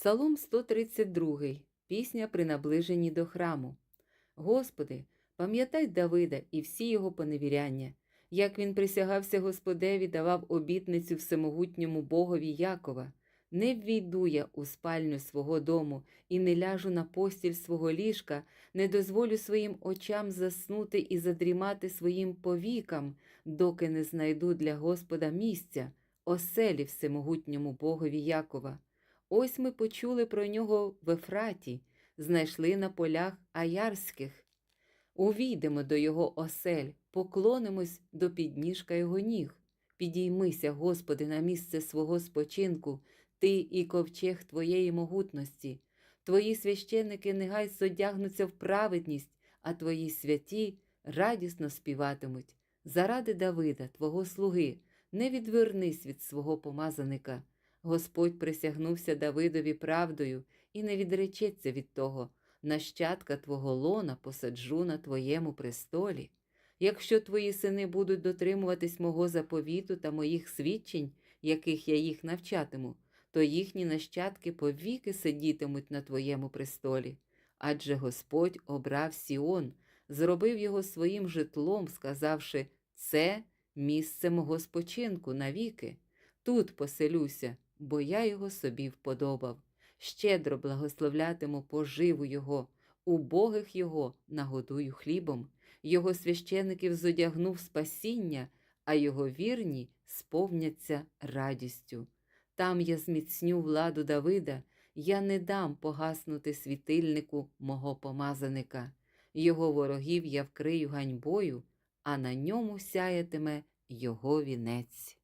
Псалом 132. Пісня при наближенні до храму. Господи, пам'ятай Давида і всі його поневіряння, як він присягався Господеві, давав обітницю всемогутньому Богові Якова. Не ввійду я у спальню свого дому і не ляжу на постіль свого ліжка, не дозволю своїм очам заснути і задрімати своїм повікам, доки не знайду для Господа місця, оселі всемогутньому Богові Якова. Ось ми почули про нього в Ефраті, знайшли на полях аярських. Увійдемо до його осель, поклонимось до підніжка його ніг. Підіймися, Господи, на місце свого спочинку, Ти і ковчег Твоєї могутності. Твої священники негай зодягнуться в праведність, а Твої святі радісно співатимуть. Заради Давида, Твого слуги, не відвернись від свого помазаника. Господь присягнувся Давидові правдою і не відречеться від того. Нащадка твого лона посаджу на твоєму престолі. Якщо твої сини будуть дотримуватись мого заповіту та моїх свідчень, яких я їх навчатиму, то їхні нащадки повіки сидітимуть на твоєму престолі. Адже Господь обрав Сіон, зробив його своїм житлом, сказавши це місце мого спочинку навіки. Тут поселюся, бо я його собі вподобав. Щедро благословлятиму поживу його, убогих його нагодую хлібом, його священиків зодягнув спасіння, а його вірні сповняться радістю. Там я зміцню владу Давида, я не дам погаснути світильнику мого помазаника. Його ворогів я вкрию ганьбою, а на ньому сяятиме його вінець.